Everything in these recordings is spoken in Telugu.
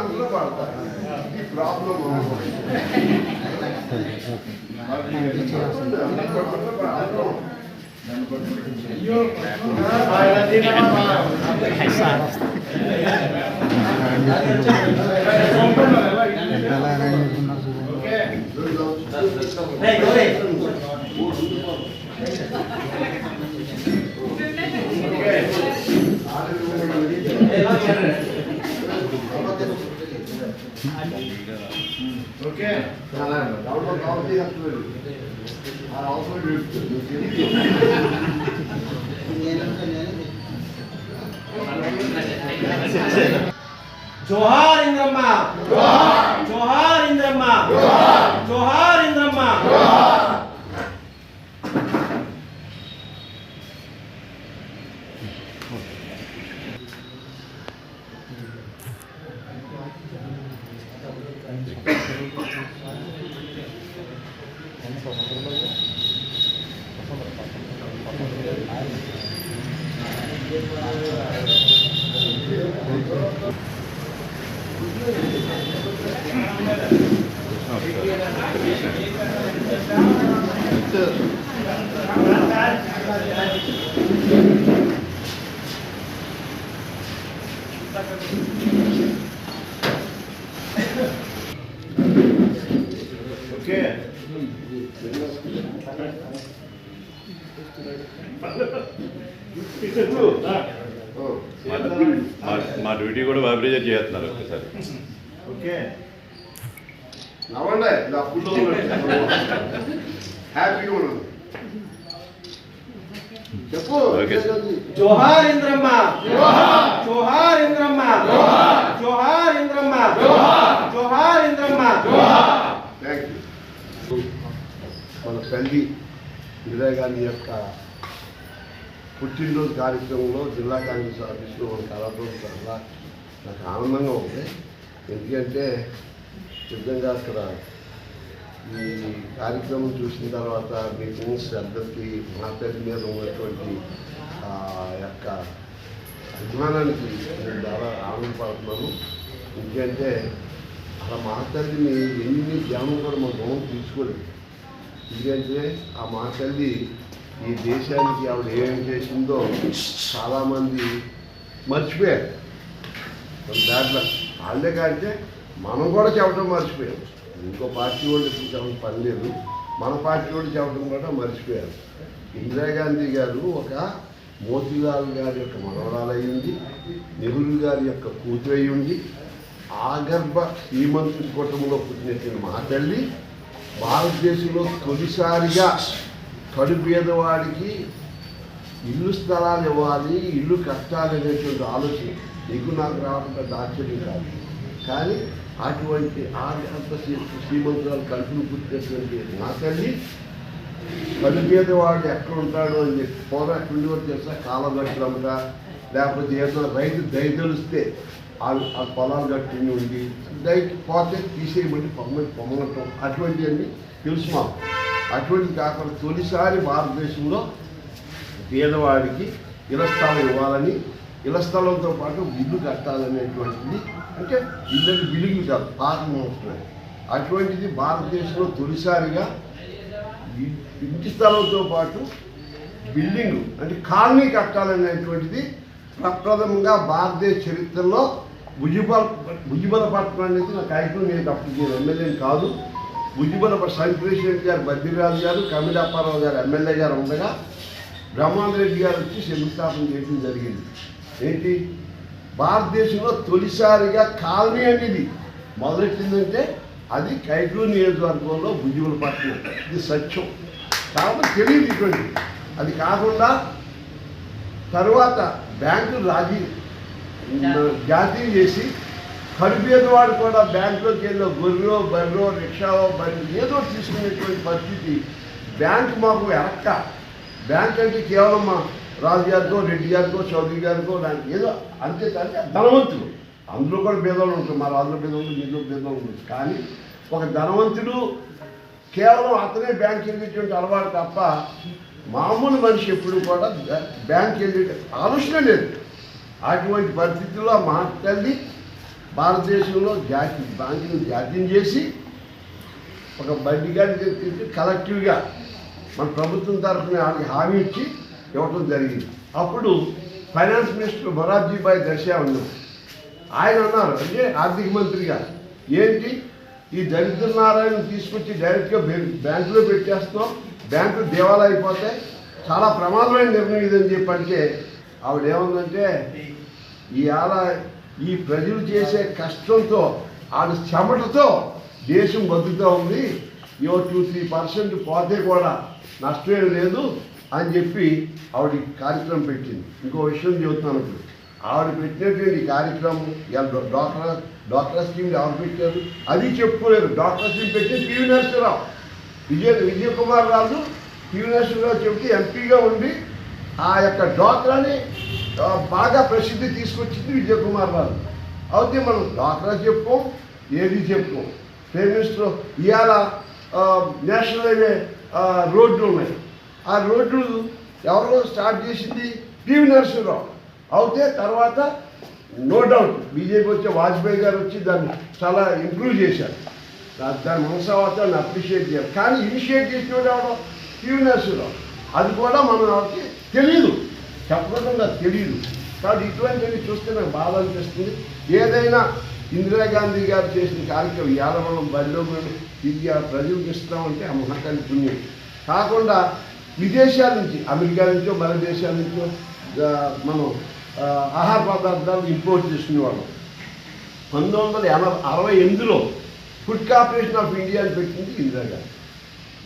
అందులో వాడతారు ఈ ప్రాబ్లం Okay. 줄게. 나는 나보다 나보다 약을 아 어플을 जोहार इंद्रम्मा जोहार इंद्रम्मा जोहार ఇంద్రమ్మ ఓకే. కూడా వైబ్రేజర్ చేస్తున్నారు ఒకసారి. ఓకే. నవ్వండి ఇలా ఫుల్లో హ్యాపీగా ఉన్నాను చెప్పు. జోహార్ ఇంద్రమ్మ. జోహార్. ఇంద్రమ్మ. జోహార్. ఇంద్రమ్మ. జోహార్. ఇంద్రమ్మ. మన తల్లి ఇందిరాగాంధీ యొక్క పుట్టినరోజు కార్యక్రమంలో జిల్లా కాంగ్రెస్ ఆఫీస్లో మన చాలా నాకు ఆనందంగా ఉంది. ఎందుకంటే నిజంగా అక్కడ ఈ కార్యక్రమం చూసిన తర్వాత మీకు శ్రద్ధకి మా పేరు మీద ఉన్నటువంటి ఆ యొక్క అభిమానానికి నేను చాలా ఆనందపడుతున్నాను. ఎందుకంటే ఆ మహాతల్లిని ఎన్ని ధ్యానం కూడా మన గౌరవం తీసుకోలేదు. ఎందుకంటే ఆ మాట్లాడి ఈ దేశానికి ఆవిడ ఏం చేసిందో చాలామంది మర్చిపోయారు. దాంట్లో వాళ్ళే కాడితే మనం కూడా చెప్పడం మర్చిపోయాం. ఇంకో పార్టీ వాళ్ళు ఇప్పుడు చెప్పడం పని లేదు. మన పార్టీ వాళ్ళు చెప్పడం కూడా మర్చిపోయారు ఇందిరాగాంధీ గారు ఒక మోతీలాల్ గారి యొక్క మనవరాలయ్యింది నెహ్రూ గారి యొక్క కూతురు అయి ఉంది ఆగర్భ శ్రీమంతుడి కుటుంబంలో పుట్టినటువంటి మా తల్లి భారతదేశంలో తొలిసారిగా కడు పేదవాడికి ఇల్లు స్థలాలు ఇవ్వాలి ఇల్లు కట్టాలి అనేటువంటి ఆలోచన. నీకు నాకు రావడం పెద్ద కాదు. కానీ అటువంటి ఆధ్యాత్మ శ్రీ- శ్రీమంతురాలు గుర్తు పుట్టినటువంటి నా తల్లి కడు వాడు ఎక్కడ ఉంటాడు అని చెప్పి పూర్వం ఎక్కడ ఉండేవారు తెలుసా? కాలం గట్టులంట లేకపోతే ఏదో రైతు దయ తెలిస్తే ఆ పొలాలు కట్టుకుని ఉండి దయకి పోతే తీసేయమని పొమ్మని పొమ్మగటం అటువంటివన్నీ తెలుసు మాకు. అటువంటిది కాకుండా తొలిసారి భారతదేశంలో పేదవాడికి ఇళ్ళ ఇవ్వాలని ఇళ్ళ స్థలంతో పాటు ఇల్లు కట్టాలనేటువంటిది అంటే ఇళ్ళకి బిల్డింగ్లు కాదు పాకం వస్తున్నాయి అటువంటిది భారతదేశంలో తొలిసారిగా ఇంటి స్థలంతో పాటు బిల్డింగ్ అంటే కాలనీ కట్టాలనేటువంటిది ప్రప్రథమంగా భారతదేశ చరిత్రలో భుజిబల భుజిబలపట్నం అనేది నా కార్యక్రమం నేను అప్పుడు నేను ఎమ్మెల్యేని కాదు. భుజిబల సబ్ రెడ్డి గారు బద్రిరాజు గారు కమిలాపారావు గారు ఎమ్మెల్యే గారు ఉండగా బ్రహ్మాండ్ రెడ్డి గారు వచ్చి శంకుస్థాపన చేయడం జరిగింది. ఏంటి? భారతదేశంలో తొలిసారిగా కాలనీ అనేది మొదలెట్టిందంటే అది కైకూరు నియోజకవర్గంలో భుజిబలపట్నం ఇది సత్యం. కాబట్టి తెలియదు ఇటువంటి అది కాకుండా తర్వాత బ్యాంకు రాజీ జాతీయం చేసి కడిపేదవాడు కూడా బ్యాంకులోకి వెళ్ళో గొర్రెలో బర్రో రిక్షావో బర్రె ఏదో తీసుకునేటువంటి పరిస్థితి. బ్యాంకు మాకు ఎరక్క బ్యాంక్ అంటే కేవలం మా రాజు గారికో రెడ్డి గారికో చౌదరి గారికో దానికి ఏదో అంతే కానీ ధనవంతులు. అందులో కూడా భేదాలు ఉంటారు మా రాజులో భేదాలు మీలో భేదాలు ఉంటుంది కానీ ఒక ధనవంతుడు కేవలం అతనే బ్యాంక్ వెళ్ళేటువంటి అలవాటు తప్ప మామూలు మనిషి ఎప్పుడు కూడా బ్యాంక్ వెళ్ళే ఆలోచన లేదు. అటువంటి పరిస్థితుల్లో మాట్లాడి భారతదేశంలో జాతి బ్యాంకును జాతీయం చేసి ఒక బడ్డీ గారి కలెక్టివ్గా మన ప్రభుత్వం తరఫున వాళ్ళకి హామీ ఇచ్చి ఇవ్వటం జరిగింది. అప్పుడు ఫైనాన్స్ మినిస్టర్ మొరార్జీభాయ్ దర్శా ఉన్నారు. ఆయన అన్నారు అంటే ఆర్థిక మంత్రిగా ఏంటి? ఈ దరిద్ర నారాయణ తీసుకొచ్చి డైరెక్ట్గా బ్యాంకులో పెట్టేస్తున్నాం. బ్యాంకులు దేవాలయం అయిపోతే చాలా ప్రమాదమైన నిర్ణయం ఇదని చెప్పంటే ఆవిడ ఏమందంటే ఇవాళ ఈ ప్రజలు చేసే కష్టంతో ఆడ చెమటతో దేశం బతుకుతూ ఉంది. యో టూ త్రీ పర్సెంట్ పోతే కూడా నష్టమేం లేదు. అని చెప్పి ఆవిడ కార్యక్రమం పెట్టింది. ఇంకో విషయం చెబుతున్నాను ఇప్పుడు. ఆవిడ పెట్టినటువంటి ఈ కార్యక్రమం డాక్టర్ డాక్టర్ స్కీమ్ ఆవిడ పెట్టారు. అది చెప్పుకోలేదు. డాక్టర్ స్కీమ్ పెట్టి పివి నరసింహరావు విజయ విజయ్ కుమార్ రాజు పివి నరసింహరావు చెబితే ఎంపీగా ఉండి ఆ యొక్క డాక్టర్ని బాగా ప్రసిద్ధి తీసుకొచ్చింది విజయ్ కుమార్ రాజు. అయితే మనం డాక్టర్ చెప్పుకోం ఏది చెప్పుకోం. ప్రైమ్ ఇవాళ నేషనల్ హైవే రోడ్లు ఉన్నాయి. ఆ రోడ్లు ఎవరో స్టార్ట్ చేసింది పివి నరసింహరావు. అయితే తర్వాత నో డౌట్ బీజేపీ వచ్చే వాజ్పేయి గారు వచ్చి దాన్ని చాలా ఇంప్రూవ్ చేశారు. దాని మనసావాతాన్ని అప్రిషియేట్ చేయాలి. కానీ ఇనిషియేట్ చేసిన వాడు ఎవడో పివి నరసింహరావు. అది కూడా మనం ఎవరికి తెలియదు చెప్పకుండా తెలియదు కాబట్టి ఇటువంటివి చూస్తే నాకు బాధ అనిపిస్తుంది. ఏదైనా ఇందిరాగాంధీ గారు చేసిన కార్యక్రమం యాదవలం బరిలో మనం ఇది ప్రజలకు ఇస్తామంటే ఆ మహాకాలి పుణ్యం. కాకుండా విదేశాల నుంచి అమెరికా నుంచో మన దేశాల నుంచో మనం ఆహార పదార్థాలు ఇంపోర్ట్ చేసుకునేవాళ్ళం పంతొమ్మిది వందల ఎనభై అరవై ఎనిమిదిలో ఫుడ్ కార్పొరేషన్ ఆఫ్ ఇండియా అని పెట్టింది ఇందిరాగాంధీ.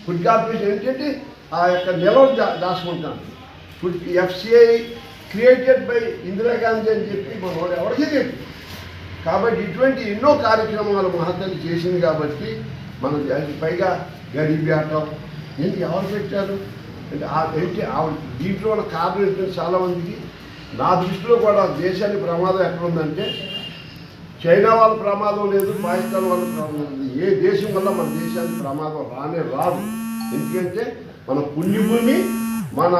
ఫుడ్ కార్పొరేషన్ ఏంటంటే ఆ యొక్క నిలవ దా దాచుకుంటాను food FCI created by Indira Gandhi అని చెప్పి మన ఎవరికీ చెప్పి కాబట్టి ఇటువంటి ఎన్నో కార్యక్రమాలు మహాతల్లి చేసింది కాబట్టి మనం దానికి పైగా గరీబీ ఆటం ఏంటి ఎవరు పెట్టారు? ఏంటి దీంట్లో ఉన్న కారణం ఏంటంటే చాలామందికి నా దృష్టిలో కూడా దేశానికి ప్రమాదం ఎక్కడ ఉందంటే చైనా వాళ్ళ ప్రమాదం లేదు పాకిస్తాన్ వాళ్ళ ప్రమాదం లేదు. ఏ దేశం వల్ల మన దేశానికి ప్రమాదం రానే రాదు. ఎందుకంటే మన పుణ్యభూమి మన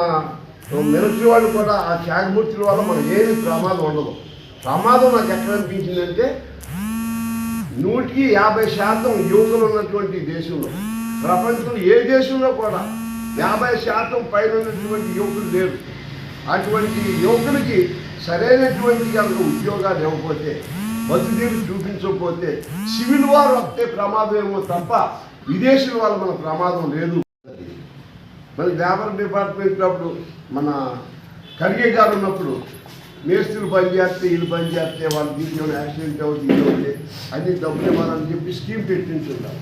మిలిటరీ వాళ్ళు కూడా ఆ త్యాగమూర్తుల వల్ల మనం ఏది ప్రమాదం ఉండదు. ప్రమాదం నాకు ఎక్కడ అనిపించిందంటే నూటికి యాభై శాతం యువకులు ఉన్నటువంటి దేశంలో ప్రపంచంలో ఏ దేశంలో కూడా యాభై శాతం పైన ఉన్నటువంటి యువకులు లేరు. అటువంటి యువకులకి సరైనటువంటి కనుక ఉద్యోగాలు ఇవ్వకపోతే బతుదీరు చూపించకపోతే సివిల్ వారు వస్తే ప్రమాదం ఏమో తప్ప విదేశీ వాళ్ళ మన ప్రమాదం లేదు. మరి లేబర్ డిపార్ట్మెంట్ అప్పుడు మన ఖర్గే గారు ఉన్నప్పుడు మేస్త్రులు పని చేస్తే వీళ్ళు పని చేస్తే వాళ్ళు దీంట్లో యాక్సిడెంట్ అవుతుంది ఇది అవుతుంది అన్ని డబ్బులు ఇవ్వాలని చెప్పి స్కీమ్ పెట్టించుకుంటారు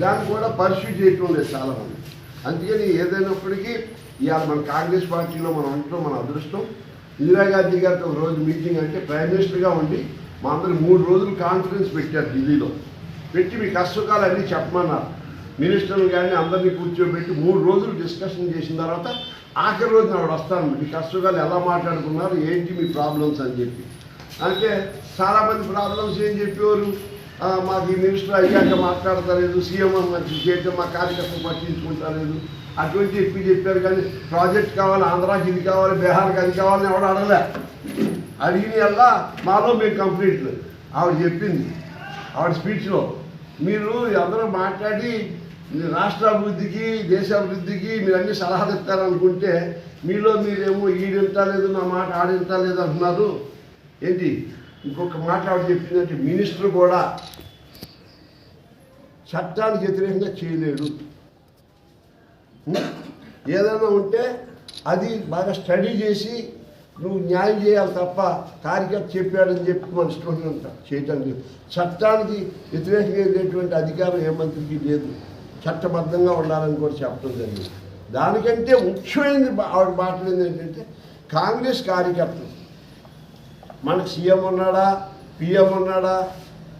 దాన్ని కూడా పర్సూ చేయటం లేదు చాలామంది. అందుకని ఏదైనప్పటికీ ఇవాళ మన కాంగ్రెస్ పార్టీలో మనం ఉండటం మన అదృష్టం. ఇందిరాగాంధీ గారితో ఒక రోజు మీటింగ్ అంటే ప్రైమ్ మినిస్టర్గా ఉండి మా అందరు మూడు రోజులు కాన్ఫరెన్స్ పెట్టారు ఢిల్లీలో. పెట్టి మీ కష్టకాలు అన్నీ చెప్పమన్నారు. మినిస్టర్లు కానీ అందరినీ కూర్చోబెట్టి మూడు రోజులు డిస్కషన్ చేసిన తర్వాత ఆఖరి రోజున ఆవిడ వస్తాను. మీ కష్టకాలు ఎలా మాట్లాడుకున్నారు? ఏంటి మీ ప్రాబ్లమ్స్ అని చెప్పి. అంటే చాలామంది ప్రాబ్లమ్స్ ఏం చెప్పేవారు? మాకు ఈ మినిస్టర్ అయ్యాక మాట్లాడతలేదు సీఎం మంచి చేయటం మా కార్యకర్తలు పట్టించుకుంటలేదు. అటువంటి చెప్పి చెప్పారు కానీ ప్రాజెక్ట్ కావాలి ఆంధ్రాకి ఇది కావాలి బీహార్కి అది కావాలని ఎవడు అడగలే. అడిగిన వల్ల మాలో మేము కంప్లీట్ ఆవిడ చెప్పింది ఆవిడ స్పీచ్లో మీరు అందరూ మాట్లాడి రాష్ట్ర అభివృద్ధికి దేశ అభివృద్ధికి మీరు అన్ని సలహాలు ఇస్తారనుకుంటే మీలో మీరేమో ఈడింటలేదు నా మాట ఆడింటలేదు అంటున్నారు. ఏంటి? ఇంకొక మాట ఆవిడ చెప్పిందంటే మినిస్టర్ కూడా చట్టానికి వ్యతిరేకంగా చేయలేడు. ఏదైనా ఉంటే అది బాగా స్టడీ చేసి నువ్వు న్యాయం చేయాలి తప్ప కార్యకర్త చెప్పాడని చెప్పి మన ఇష్టం అంట చేయటం లేదు. చట్టానికి వ్యతిరేకంగా వెళ్ళేటువంటి అధికారం ఏ మంత్రికి లేదు. చట్టబద్ధంగా ఉండాలని కూడా చెప్పడం జరిగింది. దానికంటే ముఖ్యమైనది ఆవిడ మాట్లాడింది ఏంటంటే కాంగ్రెస్ కార్యకర్తలు మనకు సీఎం ఉన్నాడా పిఎం ఉన్నాడా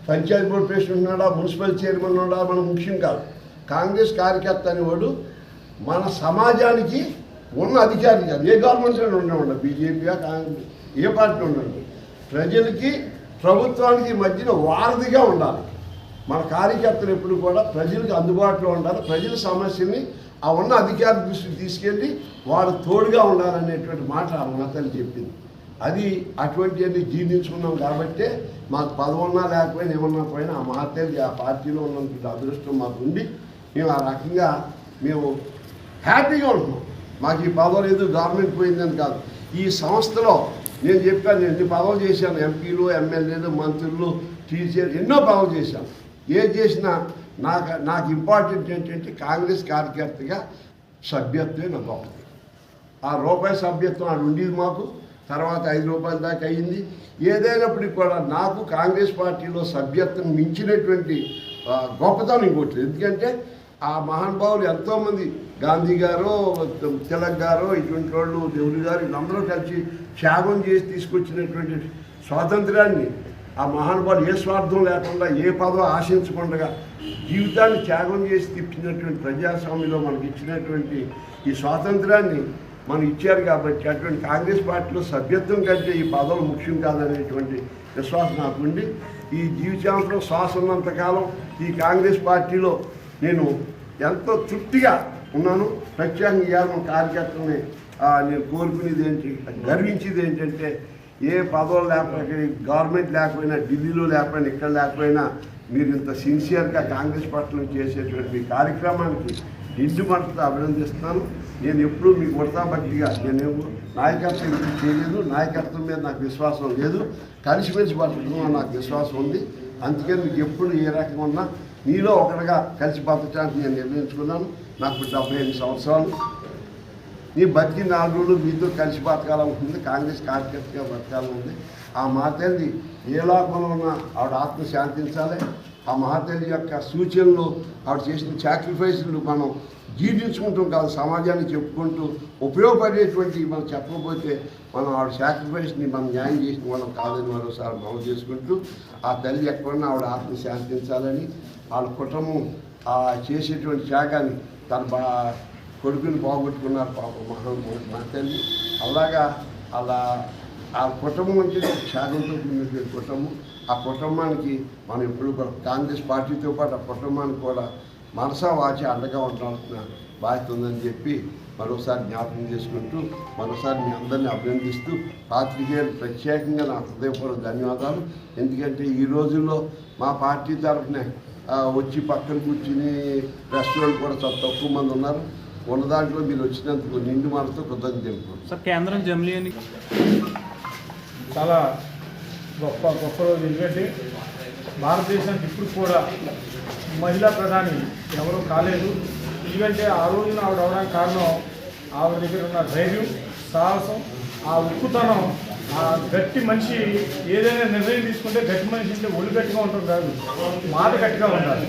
పంచాయతీ బోర్డు ప్రెసిడెంట్ ఉన్నాడా మున్సిపల్ చైర్మన్ ఉన్నాడా మనకు ముఖ్యం కాదు. కాంగ్రెస్ కార్యకర్త అనేవాడు మన సమాజానికి ఉన్న అధికారి కాదు. ఏ గవర్నమెంట్ ఉండవండి. బీజేపీగా కాంగ్రెస్ ఏ పార్టీ ఉండండి ప్రజలకి ప్రభుత్వానికి మధ్యన వారధిగా ఉండాలి. మన కార్యకర్తలు ఎప్పుడు కూడా ప్రజలకు అందుబాటులో ఉండాలి. ప్రజల సమస్యని ఆ ఉన్న అధికారి దృష్టికి తీసుకెళ్ళి వాడు తోడుగా ఉండాలనేటువంటి మాట ఆ మాతలు చెప్పింది. అది అటువంటివన్నీ జీర్ణించుకున్నాం కాబట్టే మాకు పదవున్నా లేకపోయినా ఏమన్నా పోయినా ఆ మహత్తెలు ఆ పార్టీలో ఉన్నటువంటి అదృష్టం మాకు ఉండి మేము ఆ రకంగా మేము హ్యాపీగా ఉంటున్నాం. మాకు ఈ పదవి లేదు గవర్నమెంట్ పోయిందని కాదు. ఈ సంస్థలో నేను చెప్పాను ఎన్ని పదవులు చేశాను ఎంపీలు ఎమ్మెల్యేలు మంత్రులు టీచర్ ఎన్నో పదవులు చేశాను. ఏది చేసినా నాకు నాకు ఇంపార్టెంట్ ఏంటంటే కాంగ్రెస్ కార్యకర్తగా సభ్యత్వమే నాకు గొప్పది ఆ రూపాయి సభ్యత్వం అది ఉండేది మాకు. తర్వాత ఐదు రూపాయల దాకా అయ్యింది. ఏదైనప్పటికీ కూడా నాకు కాంగ్రెస్ పార్టీలో సభ్యత్వం మించినటువంటి గొప్పతనం ఇంకోటి ఎందుకంటే ఆ మహానుభావులు ఎంతోమంది గాంధీ గారు తిలక్ గారు ఇటువంటి వాళ్ళు దేవుడి గారు వీళ్ళందరూ కలిసి త్యాగం చేసి తీసుకొచ్చినటువంటి స్వాతంత్రాన్ని ఆ మహానుభావులు ఏ స్వార్థం లేకుండా ఏ పదవి ఆశించకుండా జీవితాన్ని త్యాగం చేసి తిప్పినటువంటి ప్రజాస్వామ్యంలో మనకి ఇచ్చినటువంటి ఈ స్వాతంత్రాన్ని మనం ఇచ్చారు కాబట్టి అటువంటి కాంగ్రెస్ పార్టీలో సభ్యత్వం కంటే ఈ పదవులు ముఖ్యం కాదనేటువంటి విశ్వాసం నాకుండి ఈ జీవితాంతంలో శ్వాస ఉన్నంతకాలం ఈ కాంగ్రెస్ పార్టీలో నేను ఎంతో తృప్తిగా ఉన్నాను. ప్రత్యేకంగా ఇవాళ మన కార్యకర్తల్ని నేను కోరుకునేది ఏంటి గర్వించేది ఏంటంటే ఏ పదవులు లేకపోయినా గవర్నమెంట్ లేకపోయినా ఢిల్లీలో లేకపోయినా ఇక్కడ లేకపోయినా మీరు ఇంత సిన్సియర్గా కాంగ్రెస్ పార్టీలో చేసేటువంటి కార్యక్రమానికి నిండు మనసుతో అభినందిస్తున్నాను. నేను ఎప్పుడూ మీకు ఉడతా భక్తిగా నేనేమో నాయకత్వం చేయలేదు నాయకత్వం మీద నాకు విశ్వాసం లేదు. కలిసిమెలిసి బతుకుతున్నా నాకు విశ్వాసం ఉంది. అందుకని మీకు ఎప్పుడు ఏ రకంగా ఉన్నా మీలో ఒకరిగా కలిసి బతకడానికి నేను నిర్ణయించుకున్నాను. నాకు డెబ్బై ఎనిమిది సంవత్సరాలు. నీ బతికి నాలుగు రోజులు మీతో కలిసి బతకాలనుకుంది కాంగ్రెస్ కార్యకర్తగా బతకాలనుంది ఆ మహాతల్లి ఏ లోకంలో ఉన్నా ఆవిడ ఆత్మ శాంతించాలి. ఆ మహాతల్లి యొక్క సూచనలు ఆవిడ చేసిన సాక్రిఫైస్లు మనం జీర్ణించుకుంటాం కాదు సమాజాన్ని చెప్పుకుంటూ ఉపయోగపడేటువంటి మనం చెప్పకపోతే మనం ఆవిడ సాక్రిఫైస్ని మనం న్యాయం చేసిన వాళ్ళం కాదని మరోసారి మనం చేసుకుంటూ ఆ తల్లి ఎక్కడన్నా ఆవిడ ఆత్మ శాంతించాలని వాళ్ళ కుటుంబం ఆ చేసేటువంటి త్యాగాన్ని తన బా కొడుకుని బాగొట్టుకున్నారు పాప మహా మా తల్లి. అలాగా అలా ఆ కుటుంబం అంటే త్యాగంతో కూడినటువంటి కుటుంబం. ఆ కుటుంబానికి మనం ఎప్పుడు కాంగ్రెస్ పార్టీతో పాటు ఆ కుటుంబానికి కూడా మనసా వాచి అండగా ఉండాల్సిన బాధ్యత ఉందని చెప్పి మరోసారి జ్ఞాపకం చేసుకుంటూ మరోసారి మీ అందరినీ అభినందిస్తూ పాత్రికేయులు ప్రత్యేకంగా నా హృదయపూర్వక ధన్యవాదాలు. ఎందుకంటే ఈ రోజుల్లో మా పార్టీ తరఫున వచ్చి పక్కన కూర్చుని రెస్టారెంట్ కూడా చాలా తక్కువ మంది ఉన్నారు. ఉన్న దాంట్లో మీరు వచ్చినందుకు నిండు మనసుతో కృతజ్ఞత తెలుపుకుంటున్నాను. సార్ కేంద్రం జమిలీ అని. చాలా గొప్ప గొప్ప రోజు. ఎందుకంటే భారతదేశానికి ఇప్పుడు కూడా మహిళా ప్రధాని ఎవరూ కాలేదు. ఎందుకంటే ఆ రోజున ఆవిడ అవడానికి కారణం ఆవిడ దగ్గర ఉన్న ధైర్యం సాహసం ఆ ఉక్కుతనం ఆ గట్టి మనిషి ఏదైనా నిర్ణయం తీసుకుంటే గట్టి మనిషి అంటే ఒళ్ళు గట్టిగా ఉంటుంది కాదు మాట గట్టిగా ఉండాలి.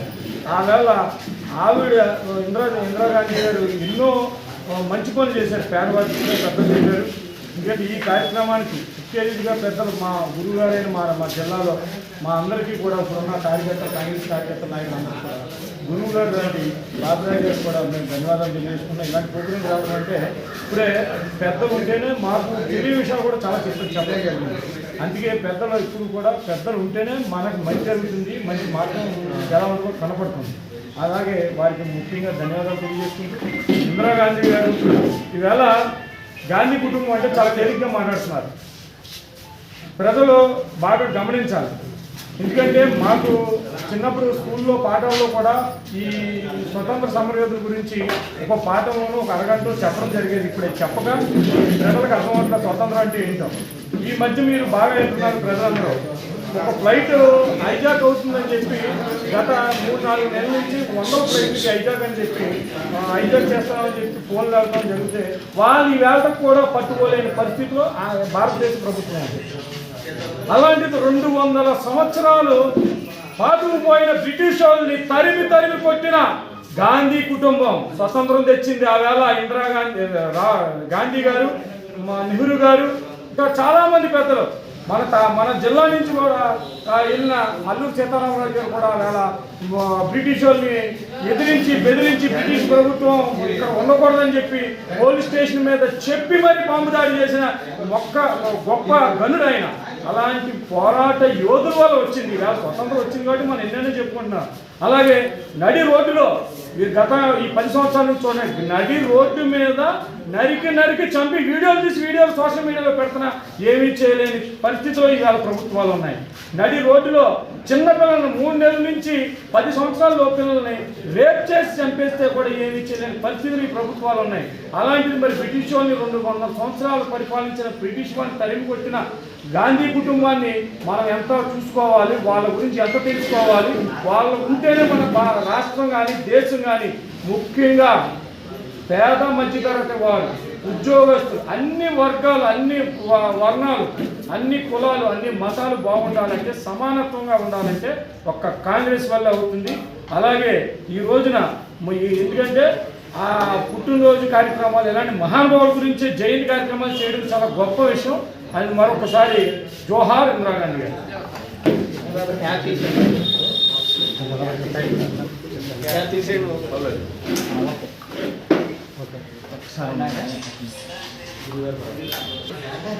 ఆ ఆవిడ ఇందిరా ఇందిరాగాంధీ గారు ఎన్నో మంచి పనులు చేశారు. పేదవారికి పెద్ద చేశారు. ఎందుకంటే ఈ కార్యక్రమానికి ముఖ్య అతిథిగా పెద్దలు మా గురువు గారైన మా మా జిల్లాలో మా అందరికీ కూడా ఇప్పుడున్న కార్యకర్త కాంగ్రెస్ కార్యకర్త నాయకులు గురువు గారు లాంటి బాబురాయ్ గారు కూడా మేము ధన్యవాదాలు తెలియజేసుకున్నాం ఇలాంటి ప్రోగ్రాం రావడం అంటే ఇప్పుడే పెద్దలు ఉంటేనే మాకు తెలియ విషయాలు కూడా చాలా చెప్పి చెప్పగలిగింది అందుకే పెద్దలు ఇప్పుడు కూడా పెద్దలు ఉంటేనే మనకు మంచి జరుగుతుంది మంచి మార్గం ఎలా ఉంటుందో కనపడుతుంది. అలాగే వారికి ముఖ్యంగా ధన్యవాదాలు తెలియజేసుకుంటూ ఇందిరాగాంధీ గారు ఈవేళ గాంధీ కుటుంబం అంటే చాలా తేలిగ్గా మాట్లాడుతున్నారు. ప్రజలు బాగా గమనించాలి. ఎందుకంటే మాకు చిన్నప్పుడు స్కూల్లో పాఠంలో కూడా ఈ స్వతంత్ర సమరయోధుల గురించి ఒక పాఠంలోనూ ఒక అరగంట చెప్పడం జరిగేది. ఇప్పుడే చెప్పగా ప్రజలకు అర్థమవుతున్న స్వతంత్రం అంటే ఏంటో. ఈ మధ్య మీరు బాగా వెళ్తున్నారు ప్రజలందరూ. ఒక ఫ్లైట్ హైజాక్ అవుతుందని చెప్పి గత మూడు నాలుగు నెలల నుంచి వందో ఫ్లైట్కి హైజాక్ అని చెప్పి హైజాక్ చేస్తామని చెప్పి ఫోన్ వెళ్ళడం జరిగితే వాళ్ళు ఈ వేళకు కూడా పట్టుకోలేని పరిస్థితిలో భారతదేశ ప్రభుత్వం అలాంటిది రెండు వందల సంవత్సరాలు పాతుకుపోయిన బ్రిటిష్ వాళ్ళని తరిమి తరిమి కొట్టిన గాంధీ కుటుంబం స్వతంత్రం తెచ్చింది ఆ వేళ ఇందిరాగాంధీ రా గాంధీ గారు మా నెహ్రూ గారు ఇంకా చాలామంది పెద్దలు. మన మన జిల్లా నుంచి కూడా వెళ్ళిన అల్లూరు సీతారామరాజు గారు కూడా వేళ బ్రిటిష్ వాళ్ళని ఎదిరించి బెదిరించి బ్రిటిష్ ప్రభుత్వం ఇక్కడ ఉండకూడదని చెప్పి పోలీస్ స్టేషన్ మీద చెప్పి మరి బాంబు దాడి చేసిన ఒక్క గొప్ప గనుడు ఆయన అలాంటి పోరాట యోధుల వల్ల వచ్చింది ఇలా స్వతంత్రం వచ్చింది కాబట్టి మనం ఎన్నైనా చెప్పుకుంటున్నాం. అలాగే నడి రోడ్డులో ఈ గత ఈ పది సంవత్సరాల నుంచి చూడండి నడి రోడ్డు మీద నరికి నరికి చంపి వీడియోలు తీసి వీడియోలు సోషల్ మీడియాలో పెడుతున్నా ఏమీ చేయలేని పరిస్థితిలో ఇవాళ ప్రభుత్వాలు ఉన్నాయి. నడి రోడ్డులో చిన్న పిల్లలను మూడు నెలల నుంచి పది సంవత్సరాల పిల్లల్ని రేప్ చేసి చంపేస్తే కూడా ఏమీ చేయలేని పరిస్థితులు ఈ ప్రభుత్వాలు ఉన్నాయి. అలాంటిది మరి బ్రిటిష్ వాళ్ళని రెండు వందల సంవత్సరాలు పరిపాలించిన బ్రిటిష్ వాళ్ళని తరిమి కొట్టిన గాంధీ కుటుంబాన్ని మనం ఎంత చూసుకోవాలి వాళ్ళ గురించి ఎంత తెలుసుకోవాలి వాళ్ళు ఉంటేనే మన రాష్ట్రం కానీ దేశం కానీ ముఖ్యంగా పేద మధ్యతరగతి వారు ఉద్యోగస్తులు అన్ని వర్గాలు అన్ని వర్ణాలు అన్ని కులాలు అన్ని మతాలు బాగుండాలంటే సమానత్వంగా ఉండాలంటే ఒక్క కాంగ్రెస్ వల్ల అవుతుంది. అలాగే ఈ రోజున ఈ- ఎందుకంటే ఆ పుట్టినరోజు కార్యక్రమాలు ఇలాంటి మహానుభావుల గురించి జయంతి కార్యక్రమాలు చేయడం చాలా గొప్ప విషయం. అది మరొకసారి జోహార్ ఇందిరాగాంధీ గారు.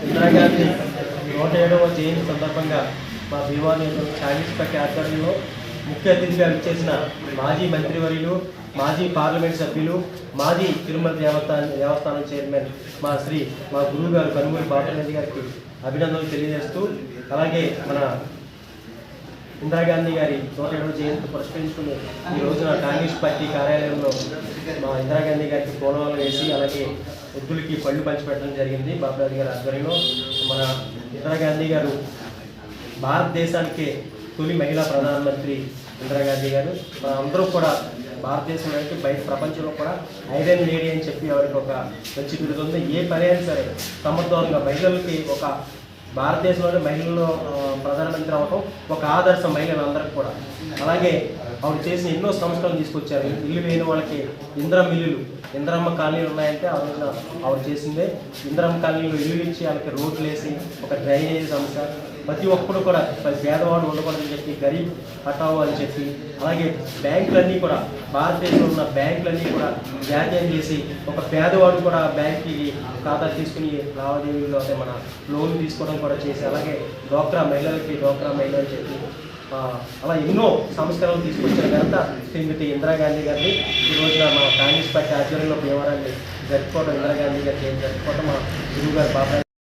ఇందిరాగాంధీ నూట ఏడవ జయంతి సందర్భంగా మా భీమాని కాంగ్రెస్ పక్క ఆధ్వర్యంలో ముఖ్య అతిథిగా విచ్చేసిన మాజీ మంత్రివర్యులు మాజీ పార్లమెంట్ సభ్యులు మాజీ తిరుమల దేవస్థానం దేవస్థానం చైర్మన్ మా శ్రీ మా గురువు గారు కనుమూరి బాపరెడ్డి గారికి అభినందనలు తెలియజేస్తూ అలాగే మన ఇందిరాగాంధీ గారి నూట ఏడవ జయంతి పురస్కరించుకుని ఈ రోజున కాంగ్రెస్ పార్టీ కార్యాలయంలో మా ఇందిరాగాంధీ గారికి పూలవాలు వేసి అలాగే వృద్ధులకి పళ్ళు పంచిపెట్టడం జరిగింది. బాబురాజు గారి ఆధ్వర్యంలో మన ఇందిరాగాంధీ గారు భారతదేశానికి తొలి మహిళా ప్రధానమంత్రి ఇందిరాగాంధీ గారు. మన అందరూ కూడా భారతదేశంలో అయితే బయట ప్రపంచంలో కూడా ఐరన్ లేడీ అని చెప్పి ఎవరికి ఒక మంచి బిరుదు ఉంది. ఏ పని అయినా సరే సమర్థవంగా మహిళలకి ఒక భారతదేశంలోనే మహిళలు ప్రధానమంత్రి అవటం ఒక ఆదర్శం మహిళలందరికీ కూడా. అలాగే ఆవిడ చేసిన ఎన్నో సంస్కరణలు తీసుకొచ్చారు. ఇల్లు లేని వాళ్ళకి ఇంద్రం ఇల్లులు ఇంద్రమ్మ కాలనీలు ఉన్నాయంటే ఆ రోజున ఆవిడ చేసిందే. ఇంద్రమ్మ కాలనీలో ఇల్లు ఇచ్చి వాళ్ళకి రోడ్లు వేసి ఒక డ్రైనేజ్ సమస్య ప్రతి ఒక్కరు కూడా పేదవాడు ఉండకూడదని చెప్పి గరీబ్ హటావు అని చెప్పి అలాగే బ్యాంకులన్నీ కూడా భారతదేశంలో ఉన్న బ్యాంకులన్నీ కూడా జాతీయం చేసి ఒక పేదవాడు కూడా బ్యాంక్కి ఖాతా తీసుకుని లావాదేవీలు మన లోన్ తీసుకోవడం కూడా చేసి అలాగే డోక్రా మహిళలకి డోక్రా మహిళ అని చెప్పి అలా ఎన్నో సంస్కరణలు తీసుకొచ్చిన ఘనత శ్రీమతి ఇందిరాగాంధీ గారిని ఈ రోజున మా కాంగ్రెస్ పార్టీ ఆధ్వర్యంలో భీమవరాన్ని జరుపుకోవడం ఇందిరాగాంధీ గారికి జరుపుకోవడం మా గురువు గారు బాబా